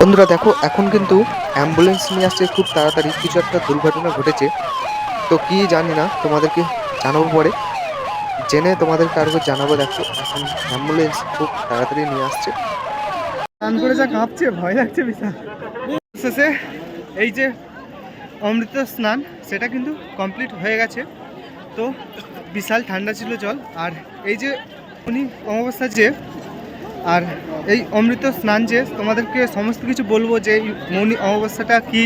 বন্ধুরা দেখো, এখন কিন্তু অ্যাম্বুলেন্স নিয়ে আসছে, খুব তাড়াতাড়ি। কিছু একটা দুর্ঘটনা ঘটেছে। তো কি জানি না, তোমাদেরকে জানাব পরে। জেনে তোমাদেরকে আরও জানাব, দেখো। এখন অ্যাম্বুলেন্স খুব তাড়াতাড়ি নিয়ে আসছে। স্নান করে যা কাঁপছে, ভয় লাগছে বিশাল। শেষে এই যে অমৃত স্নান, সেটা কিন্তু কমপ্লিট হয়ে গেছে। তো বিশাল ঠান্ডা ছিল জল। আর এই যে উনি অমাবস্যা যে আর এই অমৃত স্নান যে তোমাদেরকে সমস্ত কিছু বলব যে এই মৌনি অমাবস্যাটা কি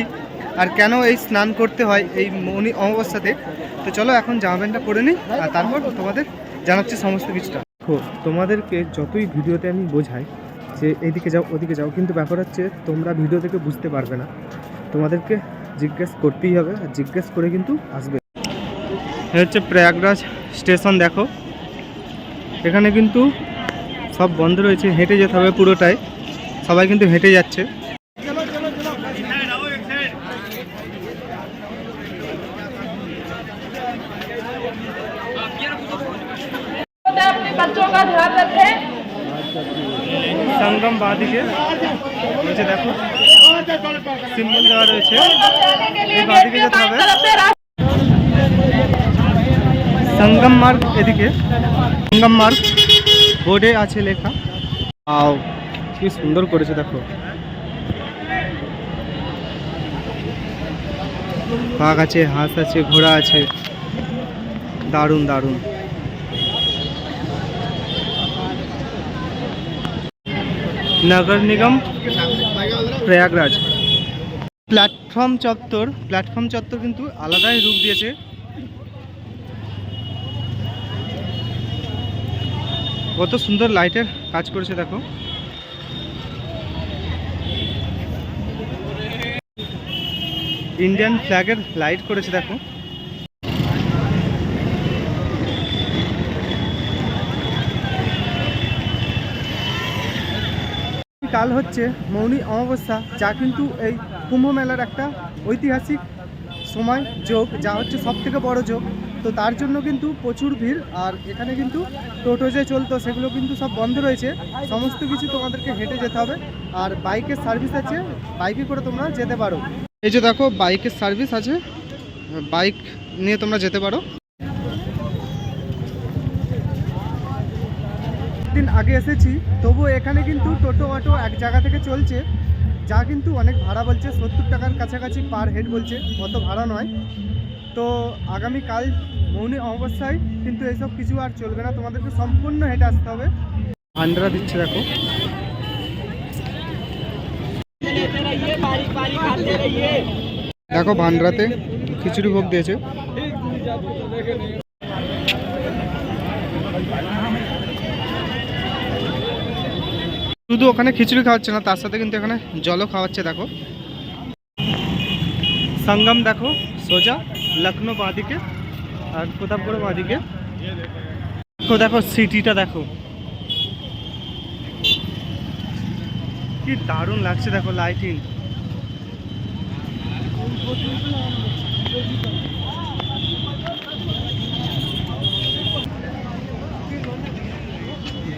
আর কেন এই স্নান করতে হয় এই মৌনি অমাবস্যাতে। তো চলো এখন জামা প্যান্টটা পরে নিই আর তারপর তোমাদের জানাচ্ছি সমস্ত কিছুটা। তোমাদেরকে যতই ভিডিওতে আমি বোঝাই যে এইদিকে যাও, ওদিকে যাও, কিন্তু ব্যাপার হচ্ছে তোমরা ভিডিও থেকে বুঝতে পারবে না। তোমাদেরকে জিজ্ঞেস করতেই হবে, আর জিজ্ঞেস করে কিন্তু আসবে। হচ্ছে প্রয়াগরাজ স্টেশন, দেখো। এখানে কিন্তু সব বন্ধ রয়েছে, হেঁটে যেতে হবে পুরোটাই। সবাই কিন্তু হেঁটে যাচ্ছে। সঙ্গম বা দিকে রয়েছে, দেখো। সিম্বল দেওয়া রয়েছে। এই যেতে হবে। সঙ্গম মার্গ এদিকে। সঙ্গম মার্গ। বোর্ডে আছে লেখা। আও, কি সুন্দর করেছে দেখো। বাঘ আছে, হাঁস আছে, ঘোড়া আছে। দারুণ দারুণ। নগর নিগম, প্রয়াগরাজ। প্ল্যাটফর্ম চত্বর প্ল্যাটফর্ম চত্বর কিন্তু আলাদাই রূপ দিয়েছে। কত সুন্দর লাইটের কাজ করেছে, দেখো। ইন্ডিয়ান ফ্ল্যাগের লাইট করেছে, দেখো। কাল হচ্ছে মৌনী অমাবস্যা, যা কিন্তু এই কুম্ভ মেলার একটা ঐতিহাসিক সময়, যোগ, যা হচ্ছে সব থেকে বড় যোগ। তো তার জন্য কিন্তু প্রচুর ভিড়, আর এখানে কিন্তু টোটো যে চলতো সেগুলো কিন্তু সব বন্ধ রয়েছে। সমস্ত কিছু তোমাদেরকে হেঁটে যেতে হবে, আর বাইকের সার্ভিস আছে, বাইকে করে তোমরা যেতে পারো। এই যে দেখো, বাইকের সার্ভিস আছে, বাইক নিয়ে তোমরা যেতে পারো। দিন আগে এসেছি তবু এখানে কিন্তু টোটো অটো এক জায়গা থেকে চলছে, যা কিন্তু অনেক ভাড়া বলছে, সত্তর টাকার কাছাকাছি পার হেড বলছে, অত ভাড়া নয়। তো আগামীকাল মৌনী অমাবস্যায় কিন্তু এইসব কিছু আর চলবে না তোমাদেরকে সম্পূর্ণ হেঁটে আসতে হবে। ভান্ডারা দিচ্ছে দেখো। দেখো ভান্ডারাতে খিচুড়ি ভোগ দিয়েছে। শুধু ওখানে খিচুড়ি খাওয়াচ্ছে না তার সাথে কিন্তু এখানে জলও খাওয়াচ্ছে দেখো। সঙ্গম দেখো সোজা। লখনৌ বাঁদিকে আর প্রতাপগড় বাঁদিকে। দেখো দেখো, সিটিটা দেখো। কি দারুণ লাগছে, দেখো লাইটিং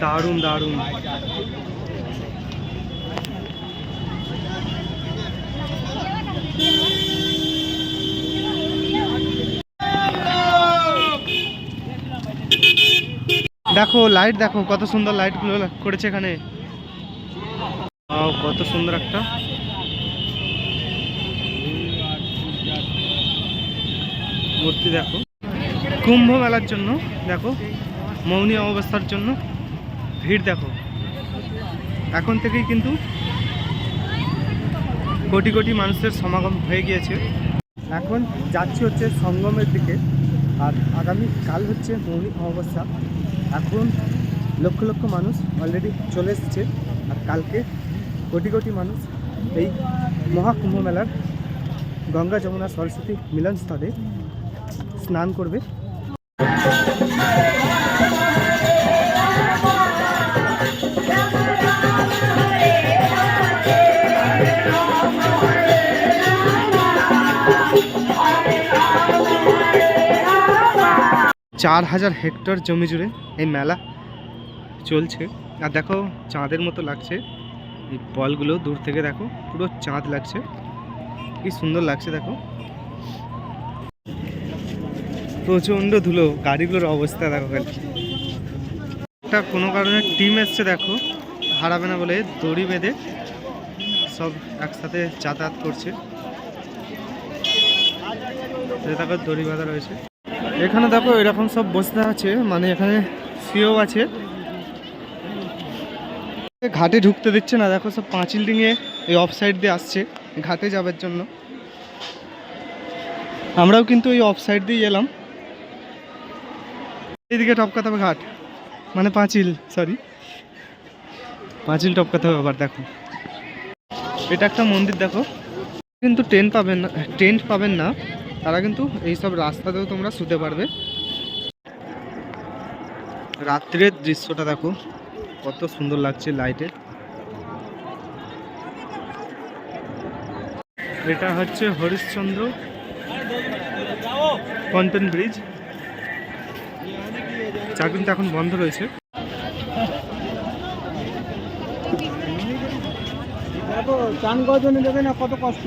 দারুণ দারুণ। দেখো লাইট দেখো, কত সুন্দর লাইটগুলো করেছে এখানে। কত সুন্দর একটা। মূর্তি দেখো। কুম্ভ মেলার জন্য, দেখো, মৌনী অমাবস্যার জন্য ভিড় দেখো। এখন থেকেই কিন্তু কোটি কোটি মানুষের সমাগম হয়ে গিয়েছে। এখন যাচ্ছি হচ্ছে সঙ্গমের দিকে। আর আগামী কাল হচ্ছে মৌনী অমাবস্যা। এখন লক্ষ লক্ষ মানুষ অলরেডি চলে এসেছে। আর কালকে কোটি কোটি মানুষ এই মহাকুম্ভ মেলার গঙ্গা যমুনা সরস্বতী মিলনস্থলে স্নান করবে। চার হাজার হেক্টর জমি জুড়ে এই মেলা চলছে। আর দেখো, চাঁদের মতো লাগছে। এই বলগুলো দূর থেকে দেখো, পুরো চাঁদ লাগছে। কি সুন্দর লাগছে দেখো। প্রচণ্ড ধুলো, গাড়িগুলোর অবস্থা দেখো খালি। একটা কোনো কারণে টিম এসছে দেখো, হারাবে না বলে দড়ি বেঁধে সব একসাথে যাতায়াত করছে। দেখো দড়ি বাঁধা রয়েছে। এখানে দেখো এরকম সব বসতে আছে মানে এখানে সিও আছে। ঘাটে ঢুকতে দিচ্ছে না, দেখো সব পাঁচিল ডিঙে এই অফ সাইড দিয়ে আসছে, ঘাটে যাবার জন্য। আমরাও কিন্তু এই অফ সাইড দিয়ে এলাম। এইদিকে টপকাতে হবে ঘাট। মানে পাঁচিল সরি পাঁচিল টপকাতে হবে আবার, দেখো। এটা একটা মন্দির, দেখো। কিন্তু টেন্ট পাবেন না টেন্ট পাবেন না। তারা কিন্তু এই সব রাস্তাতেও তোমরা শুতে পারবে। রাত্রের দৃশ্যটা দেখো, কত সুন্দর লাগছে লাইটে এটা হচ্ছে হরিশ্চন্দ্র কন্টেন্ট ব্রিজ। যা কিন্তু এখন বন্ধ রয়েছে। দেখো, চান করার জন্য দেবে না, কত কষ্ট।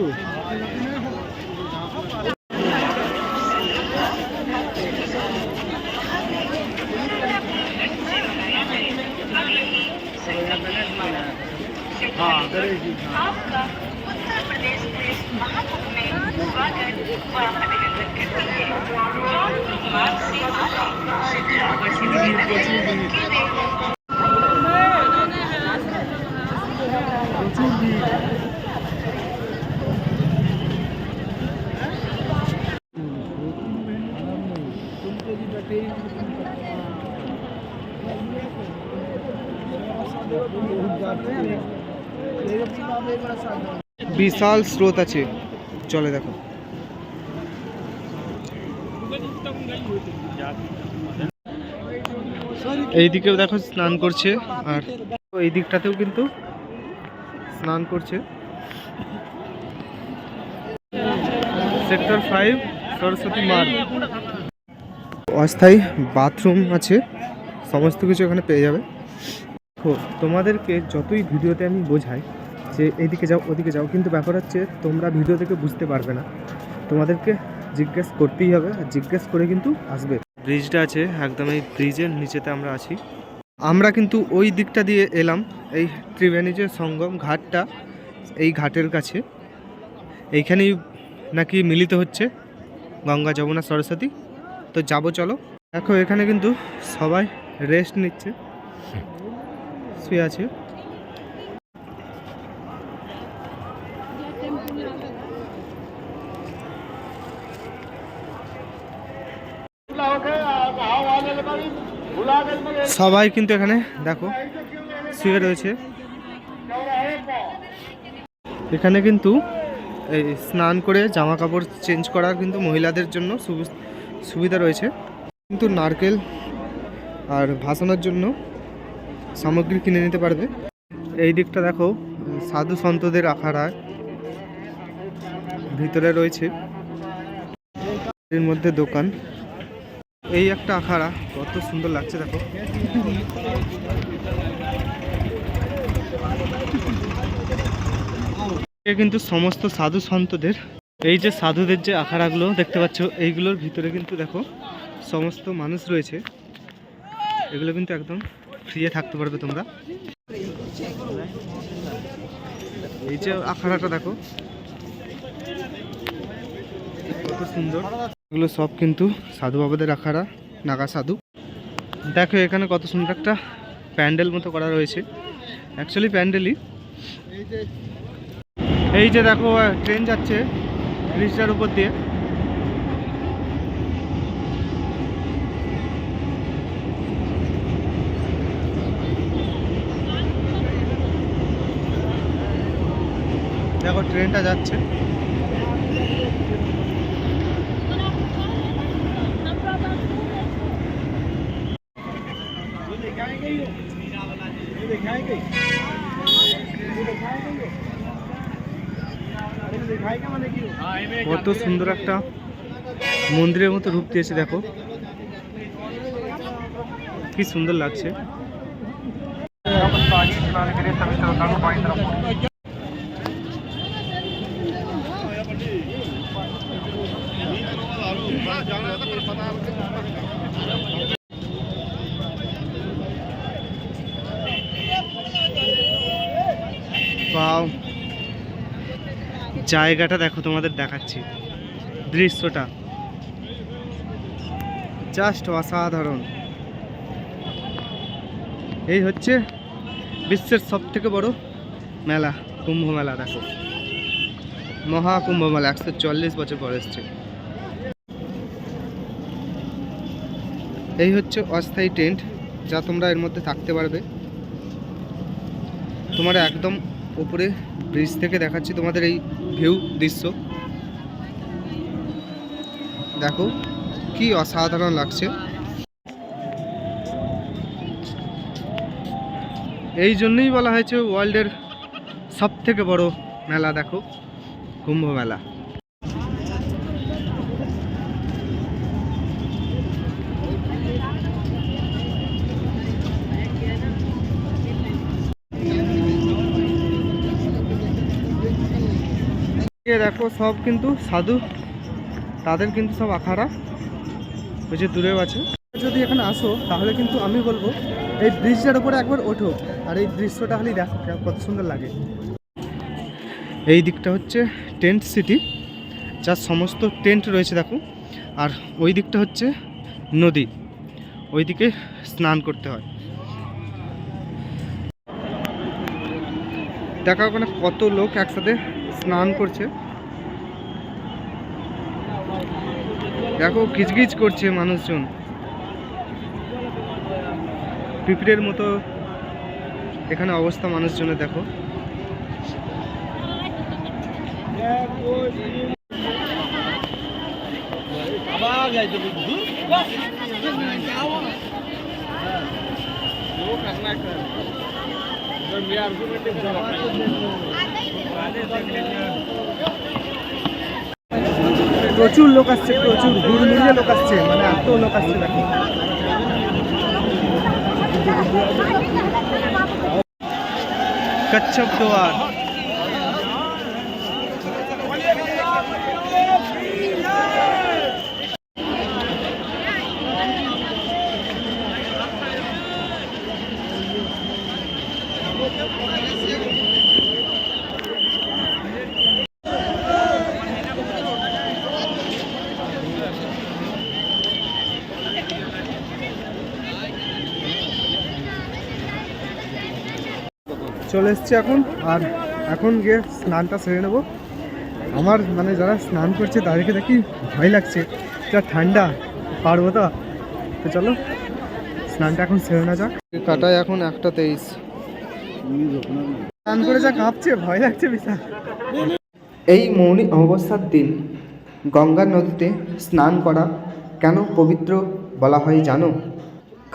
বিশাল স্রোত আছে। চলে দেখো। এই দিকেও দেখো স্নান করছে, আর এই দিকটাতেও কিন্তু স্নান করছে। সেক্টর ফাইভ, সরস্বতী মার্গ অস্থায়ী বাথরুম আছে, সমস্ত কিছু এখানে পেয়ে যাবে। দেখো, তোমাদেরকে যতই ভিডিওতে আমি বোঝাই যে এইদিকে যাও, ওদিকে যাও, কিন্তু ব্যাপার হচ্ছে তোমরা ভিডিও থেকে বুঝতে পারবে না। তোমাদেরকে জিজ্ঞেস করতেই হবে, আর জিজ্ঞেস করে কিন্তু আসবে। ব্রিজটা আছে একদম এই ব্রিজের নিচেতে আমরা আছি। আমরা কিন্তু ওই দিকটা দিয়ে এলাম, এই ত্রিবেণী যে সঙ্গম ঘাটটা, এই ঘাটের কাছে। এইখানেই নাকি মিলিত হচ্ছে গঙ্গা, যমুনা, সরস্বতী। তো যাব, চলো। দেখো, এখানে কিন্তু সবাই রেস্ট নিচ্ছে। শুয়ে আছে। সবাই কিন্তু এখানে, দেখো, শুয়ে রয়েছে। এখানে কিন্তু এই স্নান করে জামা কাপড় চেঞ্জ করা কিন্তু মহিলাদের জন্য সুবি- সুবিধা রয়েছে। কিন্তু নারকেল আর ভাসানোর জন্য সামগ্রী কিনে নিতে পারবে। এই দিকটা দেখো, সাধু সন্তদের আখাড়া ভিতরে রয়েছে। এর মধ্যে দোকান। এই একটা আখাড়া, কত সুন্দর লাগছে দেখো। কিন্তু সমস্ত সাধু সন্তদের। এই যে সাধুদের যে আখাড়াগুলো দেখতে পাচ্ছ, এইগুলোর ভিতরে কিন্তু দেখো সমস্ত মানুষ রয়েছে। এগুলো কিন্তু একদম ফ্রিয়ে থাকতে পারবে তোমরা। এই যে আখাড়াটা দেখো কত সুন্দর। এগুলো সব কিন্তু সাধু বাবাদের আখাড়া, নাগা সাধু। দেখো এখানে কত সুন্দর একটা প্যান্ডেল মতো করা রয়েছে। অ্যাকচুয়ালি প্যান্ডেলই। এই যে দেখো ট্রেন যাচ্ছে ব্রিজটার উপর দিয়ে। দেখো ট্রেনটা যাচ্ছে। কত সুন্দর একটা মন্দিরের মতো রূপ দিয়েছে দেখো। কি সুন্দর লাগছে। বাও জায়গাটা দেখো, তোমাদের দেখাচ্ছি। দৃশ্যটা। জাস্ট অসাধারণ। এই হচ্ছে বিশ্বের সব থেকে বড় মেলা, কুম্ভ মেলা, দেখো। মহাকুম্ভ মেলা, একশো চল্লিশ বছর পর এসছে। এই হচ্ছে অস্থায়ী টেন্ট, যা তোমরা এর মধ্যে থাকতে পারবে। তোমার একদম উপরে ব্রিজ থেকে দেখাচ্ছি তোমাদের এই ভিউ দৃশ্য। দেখো, কি অসাধারণ লাগছে। এই জন্যই বলা হয়েছে ওয়ার্ল্ডের সব থেকে বড় মেলা, দেখো, কুম্ভ মেলা। দেখো সব কিন্তু সাধু, তাদের কিন্তু সব আখাড়া। ওই যে দূরেও আছে। যদি এখানে আসো, তাহলে কিন্তু আমি বলব, এই ব্রিজটার উপরে একবার ওঠো, আর এই দৃশ্যটা খালি দেখো কত সুন্দর লাগে। এই দিকটা হচ্ছে টেন্ট সিটি, যার সমস্ত টেন্ট রয়েছে দেখো, আর ওই দিকটা হচ্ছে নদী ওইদিকে স্নান করতে হয়। দেখা ওখানে কত লোক একসাথে স্নান করছে। দেখো কিচকিচ করছে মানুষজন। পিঁপড়ের মতো এখানে অবস্থা মানুষজনের দেখো। প্রচুর লোক আসছে প্রচুর হুড়মুড়িয়ে লোক আসছে মানে এত লোক আসছে দেখো কচ্ছপ দোয়ার। চলে এসছি এখন, আর এখন গিয়ে স্নানটা সেরে নেব। আমার মানে যারা স্নান করছে তাদেরকে দেখি ভয় লাগছে, যা ঠান্ডা পারব তো তো চলো, স্নানটা এখন সেরে না যাক। কাটায় এখন একটা তেইশ। স্নান করে যা কাঁপছে, ভয় লাগছে বিশাল। এই মৌনি অমাবস্যার দিন, গঙ্গা নদীতে স্নান করা কেন পবিত্র বলা হয় জানো?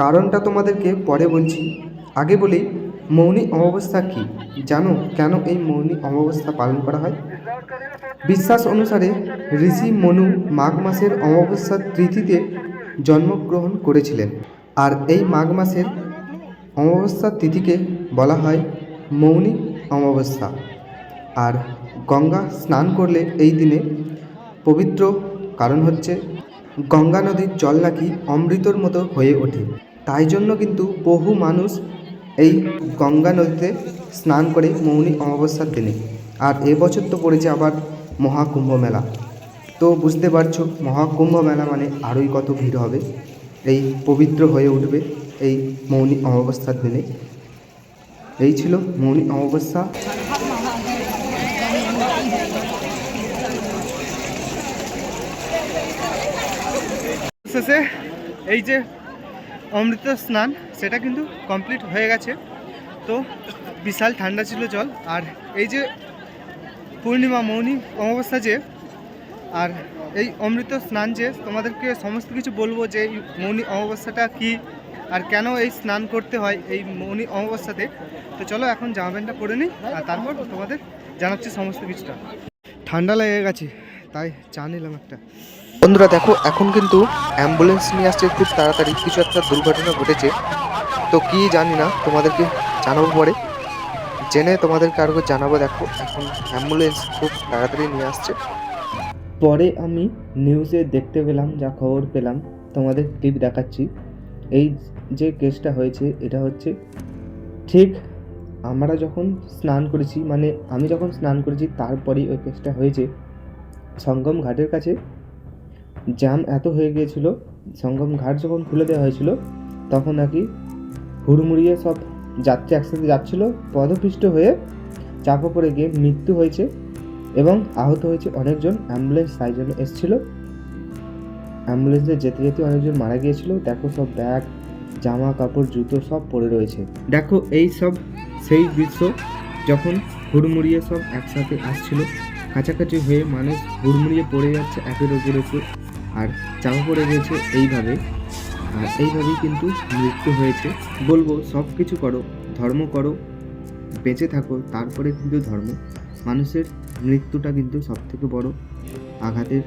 কারণটা তোমাদেরকে পরে বলছি। আগে বলি মৌনী অমাবস্যা কি? জানো কেন এই মৌনী অমাবস্যা পালন করা হয়? বিশ্বাস অনুসারে ঋষি মনু মাঘ মাসের অমাবস্যার তিথিতে জন্মগ্রহণ করেছিলেন। আর এই মাঘ মাসের অমাবস্যার তিথিকে বলা হয় মৌনী অমাবস্যা। আর গঙ্গা স্নান করলে এই দিনে পবিত্র কারণ হচ্ছে গঙ্গা নদীর জল নাকি অমৃতর মতো হয়ে ওঠে। তাই জন্য কিন্তু বহু মানুষ এই গঙ্গা নদীতে স্নান করে মৌনী অমাবস্যার দিনে। আর এবছর তো পড়েছে আবার মহাকুম্ভ মেলা। তো বুঝতে পারছ, মহাকুম্ভ মেলা মানে আরোই কত ভিড় হবে। এই পবিত্র হয়ে উঠবে এই মৌনী অমাবস্যার দিনে। এই ছিল মৌনী অমাবস্যা। শেষে এই যে অমৃত স্নান, সেটা কিন্তু কমপ্লিট হয়ে গেছে। তো বিশাল ঠান্ডা ছিল জল। আর এই যে পূর্ণিমা মৌনী অমাবস্যা যে, আর এই অমৃত স্নান যে, তোমাদেরকে সমস্ত কিছু বলব যে এই মৌনী অমাবস্যাটা কি, আর কেন এই স্নান করতে হয় এই মৌনী অমাবস্যাতে। তো চলো এখন জামা প্যান্টটা পরে নিই, আর তারপর তোমাদের জানাচ্ছি সমস্ত কিছুটা। ঠান্ডা লেগে গেছে, তাই চা নিলাম একটা। বন্ধুরা দেখো, এখন কিন্তু অ্যাম্বুলেন্স নিয়ে আসছে খুব তাড়াতাড়ি। কিছু একটা দুর্ঘটনা ঘটেছে। তো কি জানি না, তোমাদেরকে জানাব পরে। জেনে তোমাদেরকে আরও জানাব, দেখো, এখন অ্যাম্বুলেন্স খুব তাড়াতাড়ি নিয়ে আসছে। পরে আমি নিউজে দেখতে পেলাম, যা খবর পেলাম, তোমাদের ক্লিপ দেখাচ্ছি। এই যে কেসটা হয়েছে, এটা হচ্ছে ঠিক আমরা যখন স্নান করেছি মানে আমি যখন স্নান করেছি, তারপরেই ওই কেসটা হয়েছে। সঙ্গম ঘাটের কাছে জ্যাম এত হয়ে গিয়েছিল, সঙ্গম ঘাট যখন খুলে দেওয়া হয়েছিল, তখন নাকি হুড়মুড়িয়ে সব যাত্রী একসাথে যাচ্ছিল, পদপিষ্ট হয়ে চাপা পড়ে গিয়ে মৃত্যু হয়েছে এবং আহত হয়েছে অনেকজন অ্যাম্বুলেন্স তাই জন্য এসেছিল। অ্যাম্বুলেন্সে যেতে যেতে অনেকজন মারা গিয়েছিল, দেখো সব ব্যাগ, জামা কাপড়, জুতো সব পড়ে রয়েছে। দেখো এই সব, সেই দৃশ্য যখন হুড়মুড়িয়ে সব একসাথে আসছিল, কাছাকাছি হয়ে মানুষ হুড়মুড়িয়ে পড়ে যাচ্ছে, একের ওপর ওপর আর চাপা পড়ে গেছে এইভাবে। আর এইভাবেই কিন্তু মৃত্যু হয়েছে। বলব, সব কিছু করো, ধর্ম করো, বেঁচে থাকো, তারপরে কিন্তু ধর্ম। মানুষের মৃত্যুটা কিন্তু সব থেকে বড় আঘাতের।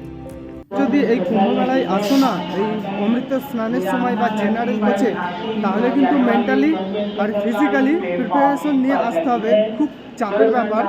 যদি এই কুম্ভ মেলায় আসো না, এই অমৃত স্নানের সময় বা জেনারেল কোচে, তাহলে কিন্তু মেন্টালি আর ফিজিক্যালি প্রিপারেশন নিয়ে আসতে হবে। খুব চাপের ব্যাপার।